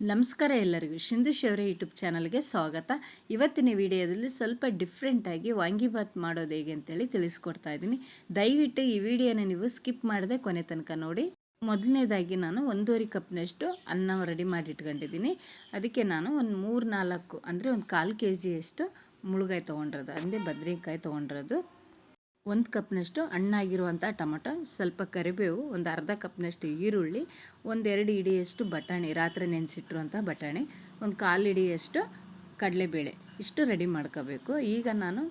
ನಮಸ್ಕಾರ ಎಲ್ಲರಿಗೂ. ಶಿಂದು ಶೌರ್ಯ ಯೂಟ್ಯೂಬ್ ಚಾನಲ್ಗೆ ಸ್ವಾಗತ. ಇವತ್ತಿನ ವಿಡಿಯೋದಲ್ಲಿ ಸ್ವಲ್ಪ ಡಿಫ್ರೆಂಟಾಗಿ ವಾಂಗಿಭಾತ್ ಮಾಡೋದು ಹೇಗೆ ಅಂತೇಳಿ ತಿಳಿಸ್ಕೊಡ್ತಾ ಇದ್ದೀನಿ. ದಯವಿಟ್ಟು ಈ ವಿಡಿಯೋನ ನೀವು ಸ್ಕಿಪ್ ಮಾಡದೆ ಕೊನೆ ತನಕ ನೋಡಿ. ಮೊದಲನೇದಾಗಿ ನಾನು ಒಂದೂವರೆ ಕಪ್ನಷ್ಟು ಅನ್ನ ರೆಡಿ ಮಾಡಿ ಇಟ್ಕೊಂಡಿದ್ದೀನಿ ಅದಕ್ಕೆ ನಾನು ಒಂದು ಮೂರು ನಾಲ್ಕು ಅಂದರೆ ಒಂದು ಕಾಲು ಕೆ ಜಿಯಷ್ಟು ಮುಳುಗಾಯಿ ತೊಗೊಂಡಿರೋದು, ಅಂದರೆ ಬದ್ರಿಕಾಯಿ ತೊಗೊಂಡಿರೋದು. ಒಂದು ಕಪ್ನಷ್ಟು ಹಣ್ಣಾಗಿರುವಂಥ ಟೊಮೊಟೊ, ಸ್ವಲ್ಪ ಕರಿಬೇವು, ಒಂದು ಅರ್ಧ ಕಪ್ನಷ್ಟು ಈರುಳ್ಳಿ ಒಂದೆರಡು ಇಡಿಯಷ್ಟು ಬಟಾಣಿ, ರಾತ್ರಿ ನೆನೆಸಿಟ್ಟಿರುವಂಥ ಬಟಾಣಿ, ಒಂದು ಕಾಲು ಇಡಿಯಷ್ಟು ಕಡಲೆಬೇಳೆ. ಇಷ್ಟು ರೆಡಿ ಮಾಡ್ಕೋಬೇಕು. ಈಗ ನಾನು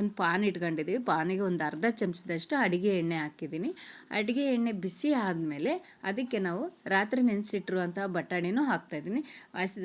ಒಂದು ಪಾನ್ ಇಟ್ಕೊಂಡಿದ್ದೀವಿ. ಪಾನಿಗೆ ಒಂದು ಅರ್ಧ ಚಮಚದಷ್ಟು ಅಡುಗೆ ಎಣ್ಣೆ ಹಾಕಿದ್ದೀನಿ. ಅಡುಗೆ ಎಣ್ಣೆ ಬಿಸಿ ಆದಮೇಲೆ ಅದಕ್ಕೆ ನಾವು ರಾತ್ರಿ ನೆನೆಸಿಟ್ಟಿರುವಂಥ ಬಟಾಣಿನೂ ಹಾಕ್ತಾಯಿದ್ದೀನಿ ಹಸಿ,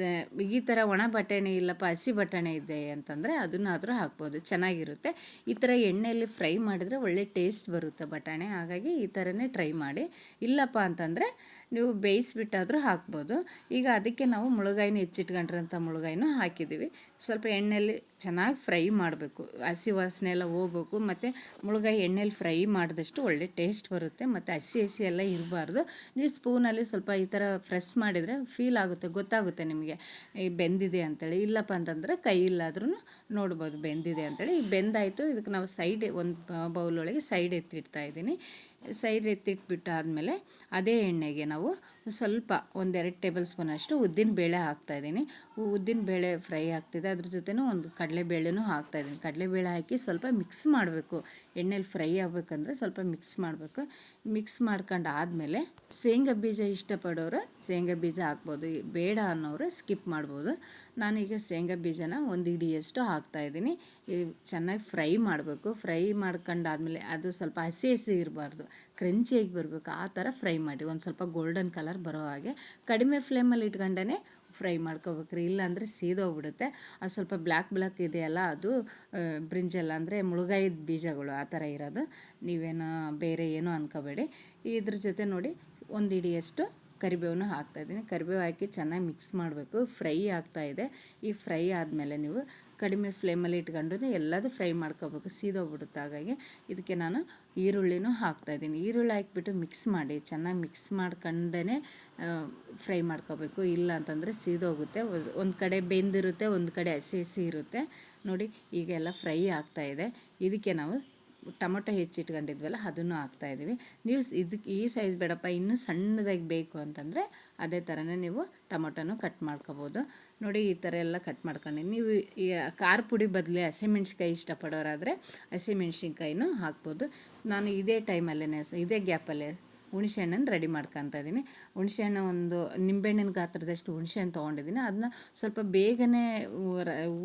ಈ ಥರ ಒಣ ಬಟಾಣಿ ಇಲ್ಲಪ್ಪ, ಹಸಿ ಬಟಾಣಿ ಇದೆ ಅಂತಂದರೆ ಅದನ್ನಾದರೂ ಹಾಕ್ಬೋದು. ಚೆನ್ನಾಗಿರುತ್ತೆ. ಈ ಥರ ಎಣ್ಣೆಯಲ್ಲಿ ಫ್ರೈ ಮಾಡಿದರೆ ಒಳ್ಳೆ ಟೇಸ್ಟ್ ಬರುತ್ತೆ ಬಟಾಣಿ. ಹಾಗಾಗಿ ಈ ಥರನೇ ಟ್ರೈ ಮಾಡಿ. ಇಲ್ಲಪ್ಪ ಅಂತಂದರೆ ನೀವು ಬೇಯಿಸ್ಬಿಟ್ಟಾದರೂ ಹಾಕ್ಬೋದು. ಈಗ ಅದಕ್ಕೆ ನಾವು ಮುಳುಗಾಯಿನ ಹೆಚ್ಚಿಟ್ಕೊಂಡಿರೋಂಥ ಮುಳುಗಾಯಿನೂ ಹಾಕಿದ್ದೀವಿ. ಸ್ವಲ್ಪ ಎಣ್ಣೆಯಲ್ಲಿ ಚೆನ್ನಾಗಿ ಫ್ರೈ ಮಾಡಬೇಕು. ಹಸಿ ವಾಸನೆ ಎಲ್ಲ ಹೋಗ್ಬೇಕು. ಮತ್ತು ಮುಳುಗಾಯಿ ಎಣ್ಣೆಯಲ್ಲಿ ಫ್ರೈ ಮಾಡಿದಷ್ಟು ಒಳ್ಳೆ ಟೇಸ್ಟ್ ಬರುತ್ತೆ. ಮತ್ತು ಹಸಿ ಹಸಿ ಎಲ್ಲ ಇರಬಾರ್ದು. ನೀವು ಸ್ಪೂನಲ್ಲಿ ಸ್ವಲ್ಪ ಈ ಥರ ಫ್ರೆಶ್ ಮಾಡಿದರೆ ಫೀಲ್ ಆಗುತ್ತೆ, ಗೊತ್ತಾಗುತ್ತೆ ನಿಮಗೆ. ಈ ಬೆಂದಿದೆ ಅಂತೇಳಿ, ಇಲ್ಲಪ್ಪ ಅಂತಂದರೆ ಕೈ ಇಲ್ಲಾದ್ರೂ ನೋಡ್ಬೋದು ಬೆಂದಿದೆ ಅಂತೇಳಿ. ಬೆಂದಾಯಿತು. ಇದಕ್ಕೆ ನಾವು ಸೈಡ್, ಒಂದು ಬೌಲ್ ಒಳಗೆ ಸೈಡ್ ಎತ್ತಿಡ್ತಾ ಇದ್ದೀನಿ. ಸೈಡ್ ಎತ್ತಿಟ್ಬಿಟ್ಟು ಆದಮೇಲೆ ಅದೇ ಎಣ್ಣೆಗೆ ನಾವು ಸ್ವಲ್ಪ ಒಂದೆರಡು ಟೇಬಲ್ ಸ್ಪೂನಷ್ಟು ಉದ್ದಿನ ಬೇಳೆ ಹಾಕ್ತಾಯಿದ್ದೀನಿ ಉದ್ದಿನ ಬೇಳೆ ಫ್ರೈ ಆಗ್ತಿದೆ. ಅದ್ರ ಜೊತೆನೂ ಒಂದು ಕಡಲೆಬೇಳೆನೂ ಹಾಕ್ತಾಯಿದ್ದೀನಿ ಕಡಲೆಬೇಳೆ ಹಾಕಿ ಸ್ವಲ್ಪ ಮಿಕ್ಸ್ ಮಾಡಬೇಕು. ಎಣ್ಣೆಲಿ ಫ್ರೈ ಆಗಬೇಕಂದ್ರೆ ಸ್ವಲ್ಪ ಮಿಕ್ಸ್ ಮಾಡಬೇಕು. ಮಿಕ್ಸ್ ಮಾಡ್ಕೊಂಡು ಆದಮೇಲೆ ಶೇಂಗಾ ಬೀಜ ಇಷ್ಟಪಡೋರು ಶೇಂಗಾ ಬೀಜ ಹಾಕ್ಬೋದು. ಬೇಡ ಅನ್ನೋರು ಸ್ಕಿಪ್ ಮಾಡ್ಬೋದು. ನಾನೀಗ ಶೇಂಗಾ ಬೀಜನ ಒಂದು ಇಡಿಯಷ್ಟು ಹಾಕ್ತಾಯಿದ್ದೀನಿ ಚೆನ್ನಾಗಿ ಫ್ರೈ ಮಾಡಬೇಕು. ಫ್ರೈ ಮಾಡ್ಕೊಂಡಾದ್ಮೇಲೆ ಅದು ಸ್ವಲ್ಪ ಹಸಿ ಹಸಿ ಇರಬಾರ್ದು. ಕ್ರಂಚಿಯಾಗಿ ಬರಬೇಕು. ಆ ಥರ ಫ್ರೈ ಮಾಡಿ. ಒಂದು ಸ್ವಲ್ಪ ಗೋಲ್ಡನ್ ಕಲರ್ ಬರೋ ಹಾಗೆ ಕಡಿಮೆ ಫ್ಲೇಮಲ್ಲಿ ಇಟ್ಕೊಂಡೇ ಫ್ರೈ ಮಾಡ್ಕೋಬೇಕ್ರಿ. ಇಲ್ಲಾಂದರೆ ಸೀದೋಗ್ಬಿಡುತ್ತೆ. ಅದು ಸ್ವಲ್ಪ ಬ್ಲ್ಯಾಕ್ ಬ್ಲ್ಯಾಕ್ ಇದೆಯಲ್ಲ, ಅದು ಬ್ರಿಂಜಲ್ಲ ಅಂದರೆ ಮುಳುಗಾಯಿದ ಬೀಜಗಳು ಆ ಥರ ಇರೋದು. ನೀವೇನೋ ಬೇರೆ ಏನೂ ಅನ್ಕೋಬೇಡಿ. ಇದ್ರ ಜೊತೆ ನೋಡಿ ಒಂದು ಇಡಿಯಷ್ಟು ಕರಿಬೇವನ್ನ ಹಾಕ್ತಾಯಿದ್ದೀನಿ ಕರಿಬೇವು ಹಾಕಿ ಚೆನ್ನಾಗಿ ಮಿಕ್ಸ್ ಮಾಡಬೇಕು. ಫ್ರೈ ಆಗ್ತಾ ಇದೆ. ಈ ಫ್ರೈ ಆದಮೇಲೆ ನೀವು ಕಡಿಮೆ ಫ್ಲೇಮಲ್ಲಿ ಇಟ್ಕೊಂಡು ಎಲ್ಲದೂ ಫ್ರೈ ಮಾಡ್ಕೋಬೇಕು. ಸೀದೋಗ್ಬಿಡುತ್ತೆ ಹಾಗಾಗಿ. ಇದಕ್ಕೆ ನಾನು ಈರುಳ್ಳಿನೂ ಹಾಕ್ತಾಯಿದ್ದೀನಿ ಈರುಳ್ಳಿ ಹಾಕಿಬಿಟ್ಟು ಮಿಕ್ಸ್ ಮಾಡಿ, ಚೆನ್ನಾಗಿ ಮಿಕ್ಸ್ ಮಾಡ್ಕೊಂಡೇ ಫ್ರೈ ಮಾಡ್ಕೋಬೇಕು. ಇಲ್ಲ ಅಂತಂದರೆ ಸೀದೋಗುತ್ತೆ. ಒಂದು ಕಡೆ ಬೆಂದಿರುತ್ತೆ, ಒಂದು ಕಡೆ ಹಸಿ ಹಸಿ ಇರುತ್ತೆ. ನೋಡಿ, ಈಗೆಲ್ಲ ಫ್ರೈ ಆಗ್ತಾಯಿದೆ ಇದಕ್ಕೆ ನಾವು ಟೊಮೊಟೊ ಹೆಚ್ಚಿಟ್ಕೊಂಡಿದ್ವಲ್ಲ ಅದನ್ನು ಹಾಕ್ತಾಯಿದ್ದೀವಿ ನೀವು ಇದಕ್ಕೆ ಈ ಸೈಜ್ ಬೇಡಪ್ಪ, ಇನ್ನೂ ಸಣ್ಣದಾಗಿ ಬೇಕು ಅಂತಂದರೆ ಅದೇ ಥರನೇ ನೀವು ಟೊಮೊಟೊನೂ ಕಟ್ ಮಾಡ್ಕೋಬೋದು. ನೋಡಿ, ಈ ಥರ ಎಲ್ಲ ಕಟ್ ಮಾಡ್ಕೊಂಡು ನೀವು ಈ ಖಾರ ಪುಡಿ ಬದಲೇ ಹಸಿಮೆಣ್ಸಿಕಾಯಿ ಇಷ್ಟಪಡೋರಾದರೆ ಹಸಿಮೆಣ್ಸಿನ್ಕಾಯಿನೂ ಹಾಕ್ಬೋದು. ನಾನು ಇದೇ ಟೈಮಲ್ಲೇ ಇದೇ ಗ್ಯಾಪಲ್ಲೇ ಹುಣಸೆ ಹಣ್ಣನ್ನು ರೆಡಿ ಮಾಡ್ಕೊತಾ ಇದ್ದೀನಿ. ಹುಣಸೆ ಹಣ್ಣು ಒಂದು, ನಿಂಬೆಹಣ್ಣಿನ ಗಾತ್ರದಷ್ಟು ಹುಣಸೆ ಹಣ್ಣು ತೊಗೊಂಡಿದ್ದೀನಿ. ಅದನ್ನ ಸ್ವಲ್ಪ ಬೇಗನೆ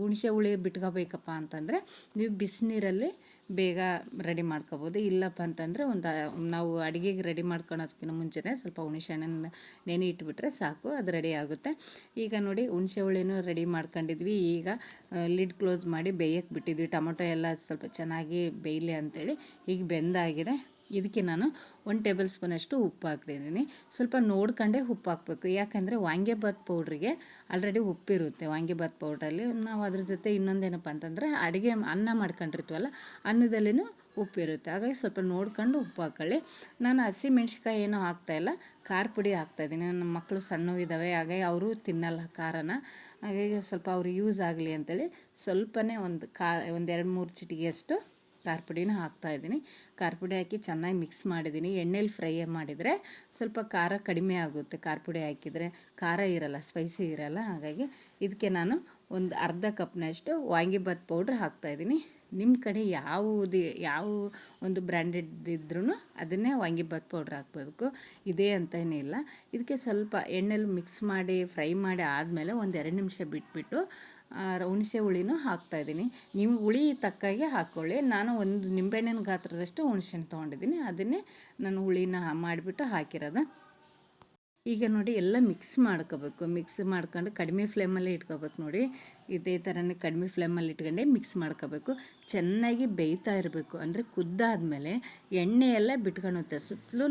ಹುಣಸೆ ಹುಳಿ ಬಿಟ್ಕೋಬೇಕಪ್ಪ ಅಂತಂದರೆ, ನೀವು ಬಿಸಿನೀರಲ್ಲಿ ಬೇಗ ರೆಡಿ ಮಾಡ್ಕೋಬೋದು. ಇಲ್ಲಪ್ಪ ಅಂತಂದರೆ ಒಂದು, ನಾವು ಅಡುಗೆಗೆ ರೆಡಿ ಮಾಡ್ಕೊಳೋದಕ್ಕಿಂತ ಮುಂಚೆನೇ ಸ್ವಲ್ಪ ಹುಣಸೆ ಹಣ್ಣನ್ನು ನೆನೆ ಇಟ್ಬಿಟ್ರೆ ಸಾಕು, ಅದು ರೆಡಿ ಆಗುತ್ತೆ. ಈಗ ನೋಡಿ, ಹುಣಸೆ ಹುಳಿನೂ ರೆಡಿ ಮಾಡ್ಕೊಂಡಿದ್ವಿ. ಈಗ ಲಿಡ್ ಕ್ಲೋಸ್ ಮಾಡಿ ಬೇಯಕ್ಕೆ ಬಿಟ್ಟಿದ್ವಿ. ಟೊಮೊಟೊ ಎಲ್ಲ ಸ್ವಲ್ಪ ಚೆನ್ನಾಗಿ ಬೇಯಲಿ ಅಂತೇಳಿ. ಈಗ ಬೆಂದಾಗಿದೆ. ಇದಕ್ಕೆ ನಾನು ಒಂದು ಟೇಬಲ್ ಸ್ಪೂನಷ್ಟು ಉಪ್ಪು ಹಾಕ್ತಿದ್ದೀನಿ ಸ್ವಲ್ಪ ನೋಡ್ಕೊಂಡೇ ಉಪ್ಪು ಹಾಕಬೇಕು ಯಾಕಂದರೆ ವಾಂಗ್ಯಭಾತ್ ಪೌಡ್ರಿಗೆ ಆಲ್ರೆಡಿ ಉಪ್ಪಿರುತ್ತೆ. ವಾಂಗ್ಯಭಾತ್ ಪೌಡ್ರಲ್ಲಿ ನಾವು ಅದ್ರ ಜೊತೆ ಇನ್ನೊಂದೇನಪ್ಪ ಅಂತಂದರೆ ಅಡುಗೆ ಅನ್ನ ಮಾಡ್ಕೊಂಡಿರ್ತೀವಲ್ಲ, ಅನ್ನದಲ್ಲಿನೂ ಉಪ್ಪಿರುತ್ತೆ. ಹಾಗಾಗಿ ಸ್ವಲ್ಪ ನೋಡ್ಕೊಂಡು ಉಪ್ಪು ಹಾಕ್ಕೊಳ್ಳಿ ನಾನು ಹಸಿ ಮೆಣಸಿಕಾಯಿ ಏನೂ ಹಾಕ್ತಾಯಿಲ್ಲ ಖಾರ ಪುಡಿ ಹಾಕ್ತಾಯಿದ್ದೀನಿ ನನ್ನ ಮಕ್ಕಳು ಸಣ್ಣವಿದ್ದಾವೆ ಹಾಗಾಗಿ ಅವರು ತಿನ್ನಲ್ಲ ಖಾರನ. ಹಾಗಾಗಿ ಸ್ವಲ್ಪ ಅವ್ರು ಯೂಸ್ ಆಗಲಿ ಅಂತೇಳಿ ಸ್ವಲ್ಪನೇ ಒಂದು ಕಾ ಒಂದೆರಡು ಮೂರು ಚಿಟಿಗೆಯಷ್ಟು ಖಾರ ಹಾಕ್ತಾ ಇದ್ದೀನಿ. ಖಾರ ಹಾಕಿ ಚೆನ್ನಾಗಿ ಮಿಕ್ಸ್ ಮಾಡಿದ್ದೀನಿ. ಎಣ್ಣೆಲಿ ಫ್ರೈ ಮಾಡಿದರೆ ಸ್ವಲ್ಪ ಖಾರ ಕಡಿಮೆ ಆಗುತ್ತೆ ಖಾರ ಪುಡಿ ಹಾಕಿದರೆ. ಖಾರ ಇರಲ್ಲ ಸ್ಪೈಸಿ ಇರಲ್ಲ. ಹಾಗಾಗಿ ಇದಕ್ಕೆ ನಾನು ಒಂದು ಅರ್ಧ ಕಪ್ನಷ್ಟು ವಾಂಗಿಭಾತ್ ಪೌಡ್ರ್ ಹಾಕ್ತಾಯಿದ್ದೀನಿ ನಿಮ್ಮ ಕಡೆ ಯಾವುದು, ಯಾವ ಒಂದು ಬ್ರ್ಯಾಂಡೆಡ್ ಇದ್ರೂ ಅದನ್ನೇ ವಾಂಗಿಭಾತ್ ಪೌಡ್ರ್ ಹಾಕ್ಬೇಕು. ಇದೇ ಅಂತ ಏನಿಲ್ಲ ಇದಕ್ಕೆ ಸ್ವಲ್ಪ ಎಣ್ಣೆಲಿ ಮಿಕ್ಸ್ ಮಾಡಿ ಫ್ರೈ ಮಾಡಿ ಆದಮೇಲೆ ಒಂದು ಎರಡು ನಿಮಿಷ ಬಿಟ್ಬಿಟ್ಟು ಹುಣಸೆ ಹುಳಿನೂ ಹಾಕ್ತಾಯಿದ್ದೀನಿ ನೀವು ಹುಳಿ ತಕ್ಕಾಗೆ ಹಾಕ್ಕೊಳ್ಳಿ ನಾನು ಒಂದು ನಿಂಬೆಹಣ್ಣಿನ ಗಾತ್ರದಷ್ಟು ಹುಣಸೆಹಣ್ಣು ತೊಗೊಂಡಿದ್ದೀನಿ. ಅದನ್ನೇ ನಾನು ಹುಳಿನ ಮಾಡಿಬಿಟ್ಟು ಹಾಕಿರೋದು. ಈಗ ನೋಡಿ, ಎಲ್ಲ ಮಿಕ್ಸ್ ಮಾಡ್ಕೋಬೇಕು. ಮಿಕ್ಸ್ ಮಾಡ್ಕೊಂಡು ಕಡಿಮೆ ಫ್ಲೇಮಲ್ಲೇ ಇಟ್ಕೋಬೇಕು ನೋಡಿ. ಇದೇ ಥರನೇ ಕಡಿಮೆ ಫ್ಲೇಮಲ್ಲಿ ಇಟ್ಕೊಂಡೆ ಮಿಕ್ಸ್ ಮಾಡ್ಕೋಬೇಕು. ಚೆನ್ನಾಗಿ ಬೇಯ್ತಾ ಇರಬೇಕು. ಅಂದರೆ ಕುದ್ದಾದಮೇಲೆ ಎಣ್ಣೆ ಎಲ್ಲ ಬಿಟ್ಕೊಳುತ್ತೆ ಸುತ್ತಲೂ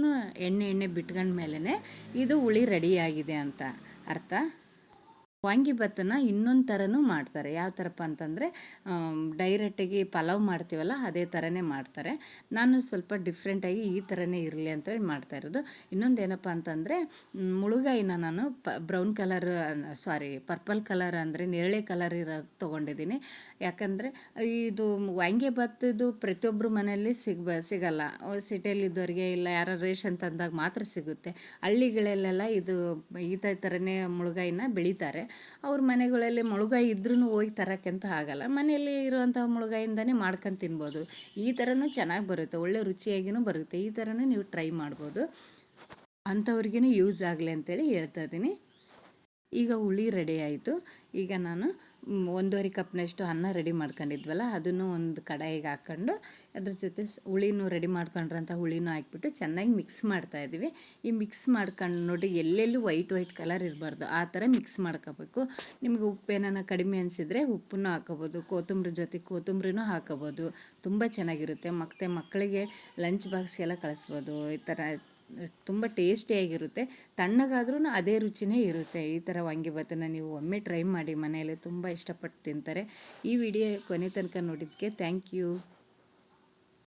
ಎಣ್ಣೆ ಎಣ್ಣೆ ಬಿಟ್ಕೊಂಡ್ಮೇಲೆ ಇದು ಹುಳಿ ರೆಡಿಯಾಗಿದೆ ಅಂತ ಅರ್ಥ? ವಾಂಗಿಭತ್ತನ ಇನ್ನೊಂದು ಥರನೂ ಮಾಡ್ತಾರೆ. ಯಾವ ಥರಪ್ಪ ಅಂತಂದರೆ ಡೈರೆಕ್ಟಾಗಿ ಪಲಾವ್ ಮಾಡ್ತೀವಲ್ಲ, ಅದೇ ಥರನೇ ಮಾಡ್ತಾರೆ. ನಾನು ಸ್ವಲ್ಪ ಡಿಫ್ರೆಂಟಾಗಿ ಈ ಥರನೇ ಇರಲಿ ಅಂತೇಳಿ ಮಾಡ್ತಾ ಇರೋದು. ಇನ್ನೊಂದು ಏನಪ್ಪ ಅಂತಂದರೆ ಮುಳುಗಾಯಿನ ನಾನು ಪ brown colour sari purple colour ಅಂದರೆ ನೇರಳೆ ಕಲರ್ ಇರೋ ತೊಗೊಂಡಿದ್ದೀನಿ. ಯಾಕಂದರೆ, ಇದು ವಾಂಗಿಭತ್ತದು ಪ್ರತಿಯೊಬ್ಬರು ಮನೆಯಲ್ಲಿ ಸಿಗ್ಬ ಸಿಗಲ್ಲ. ಸಿಟಿಯಲ್ಲಿದ್ದವ್ರಿಗೆ ಇಲ್ಲ, ಯಾರೋ ರೇಷನ್ ತಂದಾಗ ಮಾತ್ರ ಸಿಗುತ್ತೆ. ಹಳ್ಳಿಗಳಲ್ಲೆಲ್ಲ ಇದು, ಈ ಥರನೇ ಮುಳುಗಾಯಿನ ಬೆಳೀತಾರೆ. ಅವ್ರ ಮನೆಗಳಲ್ಲಿ ಮುಳುಗಾಯಿ ಇದ್ರೂ ಹೋಗಿ ತರೋಕ್ಕಂತ ಆಗಲ್ಲ. ಮನೆಯಲ್ಲಿ ಇರುವಂಥ ಮುಳುಗಾಯಿಂದನೇ ಮಾಡ್ಕೊಂಡು ತಿನ್ಬೋದು. ಈ ಥರನೂ ಚೆನ್ನಾಗಿ ಬರುತ್ತೆ, ಒಳ್ಳೆ ರುಚಿಯಾಗಿಯೂ ಬರುತ್ತೆ. ಈ ಥರನೂ ನೀವು ಟ್ರೈ ಮಾಡ್ಬೋದು. ಅಂಥವ್ರಿಗೂ ಯೂಸ್ ಆಗಲಿ ಅಂತೇಳಿ ಹೇಳ್ತಾ ಇದ್ದೀನಿ. ಈಗ ಹುಳಿ ರೆಡಿ ಆಯಿತು. ಈಗ ನಾನು ಒಂದೂವರೆ ಕಪ್ನಷ್ಟು ಅನ್ನ ರೆಡಿ ಮಾಡ್ಕೊಂಡಿದ್ವಲ್ಲ, ಅದನ್ನು ಒಂದು ಕಡಾಯಿಗೆ ಹಾಕ್ಕೊಂಡು ಅದ್ರ ಜೊತೆ ಹುಳಿನೂ ರೆಡಿ ಮಾಡ್ಕೊಂಡ್ರಂಥ ಹುಳಿನೂ ಹಾಕ್ಬಿಟ್ಟು ಚೆನ್ನಾಗಿ ಮಿಕ್ಸ್ ಮಾಡ್ತಾ ಇದ್ದೀವಿ. ಈ ಮಿಕ್ಸ್ ಮಾಡ್ಕೊಂಡು ನೋಡಿ ಎಲ್ಲೆಲ್ಲೂ ವೈಟ್ ವೈಟ್ ಕಲರ್ ಇರಬಾರ್ದು, ಆ ಥರ ಮಿಕ್ಸ್ ಮಾಡ್ಕೋಬೇಕು. ನಿಮಗೆ ಉಪ್ಪು ಏನಾನ ಕಡಿಮೆ ಅನಿಸಿದ್ರೆ ಉಪ್ಪನ್ನು ಹಾಕೋಬೋದು ಕೊತ್ತಂಬರಿ ಜೊತೆ ಕೊತ್ತಂಬರಿನೂ ಹಾಕೋಬೋದು ತುಂಬ ಚೆನ್ನಾಗಿರುತ್ತೆ. ಮತ್ತು ಮಕ್ಕಳಿಗೆ ಲಂಚ್ ಬಾಕ್ಸ್ ಎಲ್ಲ ಕಳಿಸ್ಬೋದು, ಈ ಥರ ತುಂಬ ಟೇಸ್ಟಿಯಾಗಿರುತ್ತೆ ತಣ್ಣಗಾದ್ರೂ ಅದೇ ರುಚಿನೇ ಇರುತ್ತೆ. ಈ ಥರ ವಾಂಗಿಭಾತನ್ನ ನೀವು ಒಮ್ಮೆ ಟ್ರೈ ಮಾಡಿ. ಮನೆಯಲ್ಲಿ ತುಂಬ ಇಷ್ಟಪಟ್ಟು ತಿಂತಾರೆ. ಈ ವಿಡಿಯೋ ಕೊನೆ ತನಕ ನೋಡಿದ್ದಕ್ಕೆ ಥ್ಯಾಂಕ್ ಯು.